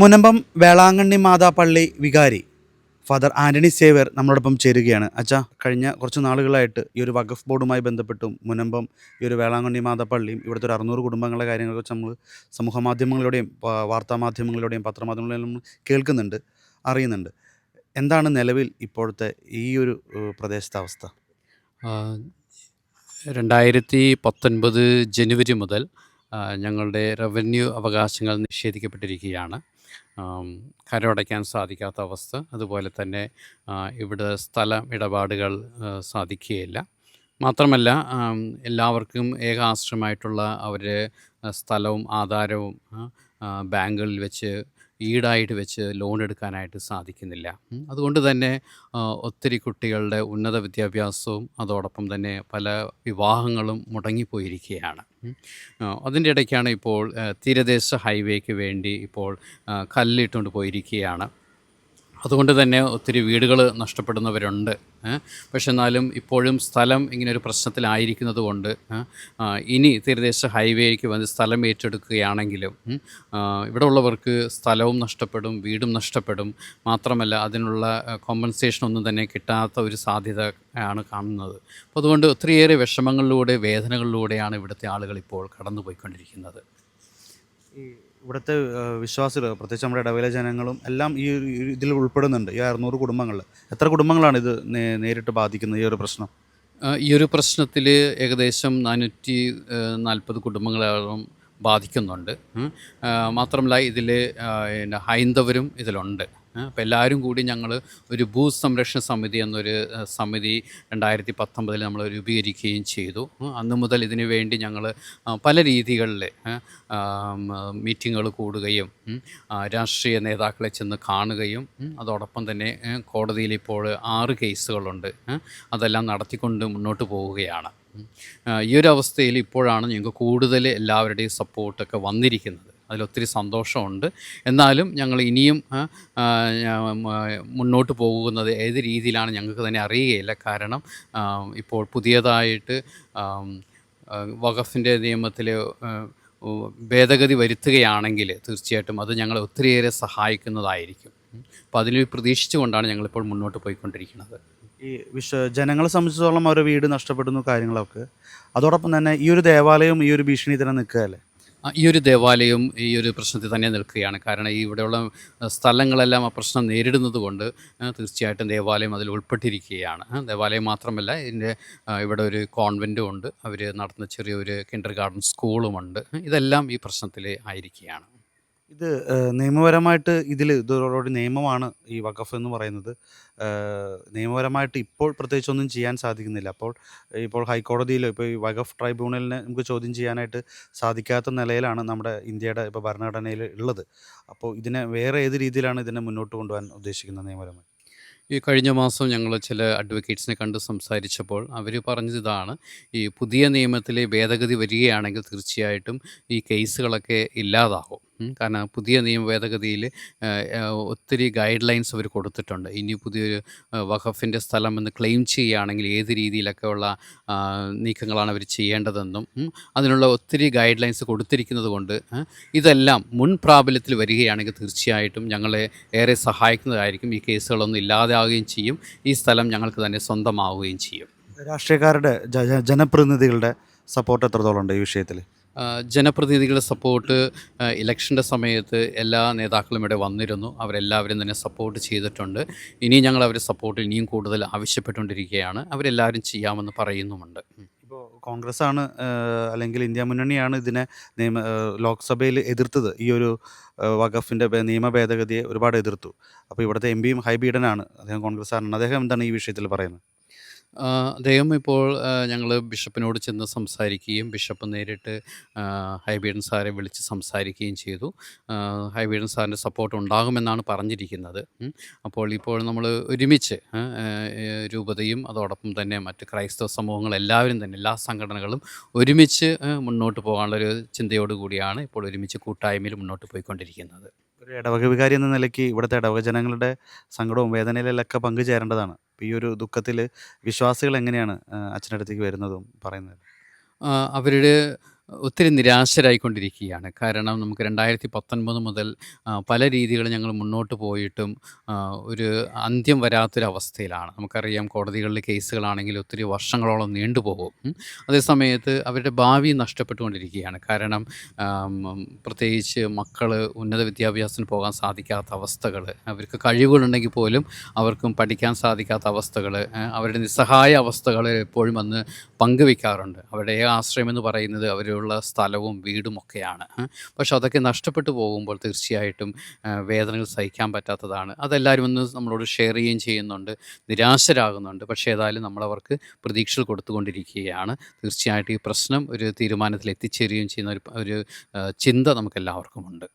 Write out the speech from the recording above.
മുനമ്പം വേളാങ്കണ്ണി മാതാ പള്ളി വികാരി. Father Antony saver നമ്മളോടൊപ്പം ചേരുകയാണ്. അച്ഛാ കഴിഞ്ഞ കുറച്ച് നാളുകളായിട്ട് ഈ ഒരു വഖഫ് ബോർഡുമായി ബന്ധപ്പെട്ടും മുനമ്പം ഈ ഒരു വേളാങ്കണ്ണി മാതാ പള്ളിയും ഇവിടുത്തെ ഒരു അറുന്നൂറ് കുടുംബങ്ങളുടെ കാര്യങ്ങളെക്കുറിച്ച് നമ്മൾ സമൂഹ മാധ്യമങ്ങളിലൂടെയും വാർത്താ മാധ്യമങ്ങളിലൂടെയും പത്രമാധ്യമങ്ങളിലും നമ്മൾ കേൾക്കുന്നുണ്ട് അറിയുന്നുണ്ട്. എന്താണ് നിലവിൽ ഇപ്പോഴത്തെ ഈ ഒരു പ്രദേശത്തെ അവസ്ഥ? രണ്ടായിരത്തി പത്തൊൻപത് ജനുവരി മുതൽ ഞങ്ങളുടെ റവന്യൂ അവകാശങ്ങൾ നിഷേധിക്കപ്പെട്ടിരിക്കുകയാണ്. കരമടയ്ക്കാൻ സാധിക്കാത്ത അവസ്ഥ. അതുപോലെ തന്നെ ഇവിടെ സ്ഥല ഇടപാടുകൾ സാധിക്കുകയില്ല. മാത്രമല്ല എല്ലാവർക്കും ഏകാശ്രയമായിട്ടുള്ള അവരുടെ സ്ഥലവും ആധാരവും ബാങ്കുകളിൽ വെച്ച് ഈടായിട്ട് വെച്ച് ലോൺ എടുക്കാനായിട്ട് സാധിക്കുന്നില്ല. അതുകൊണ്ട് തന്നെ ഒത്തിരി കുട്ടികളുടെ ഉന്നത വിദ്യാഭ്യാസവും അതോടൊപ്പം തന്നെ പല വിവാഹങ്ങളും മുടങ്ങിപ്പോയിരിക്കുകയാണ്. അതിന്റെ ഇടയ്ക്കാണ് ഇപ്പോൾ തീരദേശ ഹൈവേക്ക് വേണ്ടി ഇപ്പോൾ കല്ലിട്ടുകൊണ്ട് പോയിരിക്കുകയാണ്. അതുകൊണ്ട് തന്നെ ഒത്തിരി വീടുകൾ നഷ്ടപ്പെടുന്നവരുണ്ട്. പക്ഷെ എന്നാലും ഇപ്പോഴും സ്ഥലം ഇങ്ങനെ ഒരു പ്രശ്നത്തിലായിരിക്കുന്നത് കൊണ്ട് ഇനി തീരദേശ ഹൈവേക്ക് വന്ന് സ്ഥലം ഏറ്റെടുക്കുകയാണെങ്കിലും ഇവിടെ ഉള്ളവർക്ക് സ്ഥലവും നഷ്ടപ്പെടും വീടും നഷ്ടപ്പെടും. മാത്രമല്ല അതിനുള്ള കോമ്പൻസേഷൻ ഒന്നും തന്നെ കിട്ടാത്ത ഒരു സാധ്യത ആണ് കാണുന്നത്. അപ്പോൾ അതുകൊണ്ട് ഒത്തിരിയേറെ വിഷമങ്ങളിലൂടെ വേദനകളിലൂടെയാണ് ഇവിടുത്തെ ആളുകൾ ഇപ്പോൾ കടന്നു പോയിക്കൊണ്ടിരിക്കുന്നത് ഈ ഇവിടുത്തെ വിശ്വാസികൾ പ്രത്യേകിച്ച് നമ്മുടെ ഇടവേല ജനങ്ങളും എല്ലാം ഈ ഇതിൽ ഉൾപ്പെടുന്നുണ്ട്. ഈ അറുന്നൂറ് കുടുംബങ്ങളിൽ എത്ര കുടുംബങ്ങളാണ് ഇത് നേരിട്ട് ബാധിക്കുന്നത് ഈ ഒരു പ്രശ്നം? ഈ ഒരു പ്രശ്നത്തിൽ ഏകദേശം നാനൂറ്റി നാൽപ്പത് കുടുംബങ്ങളോളം ബാധിക്കുന്നുണ്ട്. മാത്രമല്ല ഇതിൽ ഹൈന്ദവരും ഇതിലുണ്ട്. അപ്പോൾ എല്ലാവരും കൂടി ഞങ്ങൾ ഒരു ഭൂസംരക്ഷണ സമിതി എന്നൊരു സമിതി രണ്ടായിരത്തി പത്തൊമ്പതിൽ നമ്മൾ രൂപീകരിക്കുകയും ചെയ്തു. അന്ന് മുതൽ ഇതിനു വേണ്ടി ഞങ്ങൾ പല രീതികളിൽ മീറ്റിങ്ങുകൾ കൂടുകയും രാഷ്ട്രീയ നേതാക്കളെ ചെന്ന് കാണുകയും അതോടൊപ്പം തന്നെ കോടതിയിൽ ഇപ്പോൾ ആറ് കേസുകളുണ്ട് അതെല്ലാം നടത്തിക്കൊണ്ട് മുന്നോട്ട് പോവുകയാണ്. ഈ ഒരു അവസ്ഥയിൽ ഇപ്പോഴാണ് ഞങ്ങൾക്ക് കൂടുതൽ എല്ലാവരുടെയും സപ്പോർട്ടൊക്കെ വന്നിരിക്കുന്നത് അതിലൊത്തിരി സന്തോഷമുണ്ട്. എന്നാലും ഞങ്ങൾ ഇനിയും മുന്നോട്ട് പോകുന്നത് ഏത് രീതിയിലാണ് ഞങ്ങൾക്ക് തന്നെ അറിയുകയില്ല. കാരണം ഇപ്പോൾ പുതിയതായിട്ട് വകഫിന്റെ നിയമത്തിൽ ഭേദഗതി വരുത്തുകയാണെങ്കിൽ തീർച്ചയായിട്ടും അത് ഞങ്ങളെ ഒത്തിരിയേറെ സഹായിക്കുന്നതായിരിക്കും. അപ്പോൾ അതിൽ പ്രതീക്ഷിച്ചുകൊണ്ടാണ് ഞങ്ങളിപ്പോൾ മുന്നോട്ട് പോയിക്കൊണ്ടിരിക്കുന്നത്. ഈ വിശ്വ ജനങ്ങളെ സംബന്ധിച്ചിടത്തോളം അവരുടെ വീട് നഷ്ടപ്പെടുന്നു കാര്യങ്ങളൊക്കെ. അതോടൊപ്പം തന്നെ ഈ ഒരു ദേവാലയം ഈ ഒരു ഭീഷണി തന്നെ നിൽക്കുകയല്ലേ? ഈ ഒരു ദേവാലയം ഈ ഒരു പ്രശ്നത്തിൽ തന്നെ നിൽക്കുകയാണ്. കാരണം ഈ ഇവിടെയുള്ള സ്ഥലങ്ങളെല്ലാം ആ പ്രശ്നം നേരിടുന്നത് കൊണ്ട് തീർച്ചയായിട്ടും ദേവാലയം അതിൽ ഉൾപ്പെട്ടിരിക്കുകയാണ്. ദേവാലയം മാത്രമല്ല ഇതിന്റെ ഇവിടെ ഒരു കോൺവെന്റും ഉണ്ട്. അവർ നടത്തുന്ന ചെറിയൊരു കിൻഡർ ഗാർഡൻ സ്കൂളുമുണ്ട് ഇതെല്ലാം ഈ പ്രശ്നത്തിൽ ആയിരിക്കുകയാണ്. ഇത് നിയമപരമായിട്ട് ഇതിൽ ഇതോടുകൂടി നിയമമാണ് ഈ വഖഫ് എന്ന് പറയുന്നത്. നിയമപരമായിട്ട് ഇപ്പോൾ പ്രത്യേകിച്ച് ഒന്നും ചെയ്യാൻ സാധിക്കുന്നില്ല. അപ്പോൾ ഇപ്പോൾ ഹൈക്കോടതിയിലോ ഇപ്പോൾ ഈ വഖഫ് ട്രൈബ്യൂണലിനെ നമുക്ക് ചോദ്യം ചെയ്യാനായിട്ട് സാധിക്കാത്ത നിലയിലാണ് നമ്മുടെ ഇന്ത്യയുടെ ഇപ്പോൾ ഭരണഘടനയിൽ ഉള്ളത്. അപ്പോൾ ഇതിനെ വേറെ ഏത് രീതിയിലാണ് ഇതിനെ മുന്നോട്ട് കൊണ്ടുപോകാൻ ഉദ്ദേശിക്കുന്നത് നിയമപരമായി ഈ കഴിഞ്ഞ മാസം ഞങ്ങൾ ചില അഡ്വക്കേറ്റ്സിനെ കണ്ട് സംസാരിച്ചപ്പോൾ അവർ പറഞ്ഞത് ഇതാണ്. ഈ പുതിയ നിയമത്തിലെ ഭേദഗതി വരികയാണെങ്കിൽ തീർച്ചയായിട്ടും ഈ കേസുകളൊക്കെ ഇല്ലാതാകും. കാരണം പുതിയ നിയമ ഭേദഗതിയിൽ ഒത്തിരി ഗൈഡ് ലൈൻസ് അവർ കൊടുത്തിട്ടുണ്ട്. ഇനി പുതിയൊരു വഖഫിന്റെ സ്ഥലം എന്ന് ക്ലെയിം ചെയ്യുകയാണെങ്കിൽ ഏത് രീതിയിലൊക്കെ ഉള്ള നീക്കങ്ങളാണ് അവർ ചെയ്യേണ്ടതെന്നും അതിനുള്ള ഒത്തിരി ഗൈഡ് ലൈൻസ് കൊടുത്തിരിക്കുന്നത് കൊണ്ട് ഇതെല്ലാം മുൻ പ്രാബല്യത്തിൽ വരികയാണെങ്കിൽ തീർച്ചയായിട്ടും ഞങ്ങളെ ഏറെ സഹായിക്കുന്നതായിരിക്കും. ഈ കേസുകളൊന്നും ഇല്ലാതാവുകയും ചെയ്യും. ഈ സ്ഥലം ഞങ്ങൾക്ക് തന്നെ സ്വന്തമാവുകയും ചെയ്യും. രാഷ്ട്രീയക്കാരുടെ ജനപ്രതിനിധികളുടെ സപ്പോർട്ട് എത്രത്തോളം ഉണ്ട് ഈ വിഷയത്തിൽ? ജനപ്രതിനിധികളുടെ സപ്പോർട്ട് ഇലക്ഷന്റെ സമയത്ത് എല്ലാ നേതാക്കളും ഇവിടെ വന്നിരുന്നു. അവരെല്ലാവരും തന്നെ സപ്പോർട്ട് ചെയ്തിട്ടുണ്ട്. ഇനിയും ഞങ്ങൾ അവരെ സപ്പോർട്ട് ഇനിയും കൂടുതൽ ആവശ്യപ്പെട്ടുകൊണ്ടിരിക്കുകയാണ്. അവരെല്ലാവരും ചെയ്യാമെന്ന് പറയുന്നുമുണ്ട്. ഇപ്പോൾ കോൺഗ്രസ് ആണ് അല്ലെങ്കിൽ ഇന്ത്യ മുന്നണിയാണ് ഇതിനെ നിയമ ലോക്സഭയിൽ എതിർത്തത്. ഈ ഒരു വകഫിന്റെ നിയമ ഭേദഗതിയെ ഒരുപാട് എതിർത്തു. അപ്പോൾ ഇവിടുത്തെ എം പിയും ഹൈബീഡനാണ് അദ്ദേഹം കോൺഗ്രസ് ആണ് അദ്ദേഹം എന്താണ് ഈ വിഷയത്തിൽ പറയുന്നത്? അദ്ദേഹം ഇപ്പോൾ ഞങ്ങൾ ബിഷപ്പിനോട് ചെന്ന് സംസാരിക്കുകയും ബിഷപ്പ് നേരിട്ട് ഹൈബീഡൻ സാറെ വിളിച്ച് സംസാരിക്കുകയും ചെയ്തു ഹൈബീഡൻ സാറിന്റെ സപ്പോർട്ട് ഉണ്ടാകുമെന്നാണ് പറഞ്ഞിരിക്കുന്നത്. അപ്പോൾ ഇപ്പോൾ നമ്മൾ ഒരുമിച്ച് രൂപതയും അതോടൊപ്പം തന്നെ മറ്റ് ക്രൈസ്തവ സമൂഹങ്ങൾ എല്ലാവരും തന്നെ എല്ലാ സംഘടനകളും ഒരുമിച്ച് മുന്നോട്ട് പോകാനുള്ളൊരു ചിന്തയോടുകൂടിയാണ് ഇപ്പോൾ ഒരുമിച്ച് കൂട്ടായ്മയിൽ മുന്നോട്ട് പോയിക്കൊണ്ടിരിക്കുന്നത് ഒരു ഇടവക വികാരി എന്ന നിലയ്ക്ക് ഇവിടുത്തെ ഇടവക ജനങ്ങളുടെ സങ്കടവും വേദനയിലൊക്കെ പങ്കുചേരേണ്ടതാണ്. ഈ ഒരു ദുഃഖത്തിൽ വിശ്വാസികൾ എങ്ങനെയാണ് അച്ഛനടുത്തേക്ക് വരുന്നതും പറയുന്നത്? അവരുടെ ഒത്തിരി നിരാശരായിക്കൊണ്ടിരിക്കുകയാണ്. കാരണം നമുക്ക് രണ്ടായിരത്തി പത്തൊൻപത് മുതൽ പല രീതികൾ ഞങ്ങൾ മുന്നോട്ട് പോയിട്ടും ഒരു അന്ത്യം വരാത്തൊരവസ്ഥയിലാണ്. നമുക്കറിയാം കോടതികളിലെ കേസുകളാണെങ്കിൽ ഒത്തിരി വർഷങ്ങളോളം നീണ്ടുപോകും. അതേസമയത്ത് അവരുടെ ഭാവി നഷ്ടപ്പെട്ടുകൊണ്ടിരിക്കുകയാണ്. കാരണം പ്രത്യേകിച്ച് മക്കൾ ഉന്നത വിദ്യാഭ്യാസത്തിന് പോകാൻ സാധിക്കാത്ത അവസ്ഥകൾ അവർക്ക് കഴിവുകളുണ്ടെങ്കിൽ പോലും അവർക്കും പഠിക്കാൻ സാധിക്കാത്ത അവസ്ഥകൾ അവരുടെ നിസ്സഹായ അവസ്ഥകൾ എപ്പോഴും വന്ന് പങ്കുവെക്കാറുണ്ട്. അവരുടെ ആശ്രയം എന്ന് പറയുന്നത് അവരുള്ള സ്ഥലവും വീടും ഒക്കെയാണ്. പക്ഷെ അതൊക്കെ നഷ്ടപ്പെട്ടു പോകുമ്പോൾ തീർച്ചയായിട്ടും വേദനകൾ സഹിക്കാൻ പറ്റാത്തതാണ്. അതെല്ലാവരും ഒന്ന് നമ്മളോട് ഷെയർ ചെയ്യുകയും ചെയ്യുന്നുണ്ട് നിരാശരാകുന്നുണ്ട്. പക്ഷേ ഏതായാലും നമ്മളവർക്ക് പ്രതീക്ഷകൾ കൊടുത്തുകൊണ്ടിരിക്കുകയാണ്. തീർച്ചയായിട്ടും ഈ പ്രശ്നം ഒരു തീരുമാനത്തിൽ എത്തിച്ചേരുകയും ചെയ്യുന്ന ഒരു ഒരു ചിന്ത നമുക്കെല്ലാവർക്കും ഉണ്ട്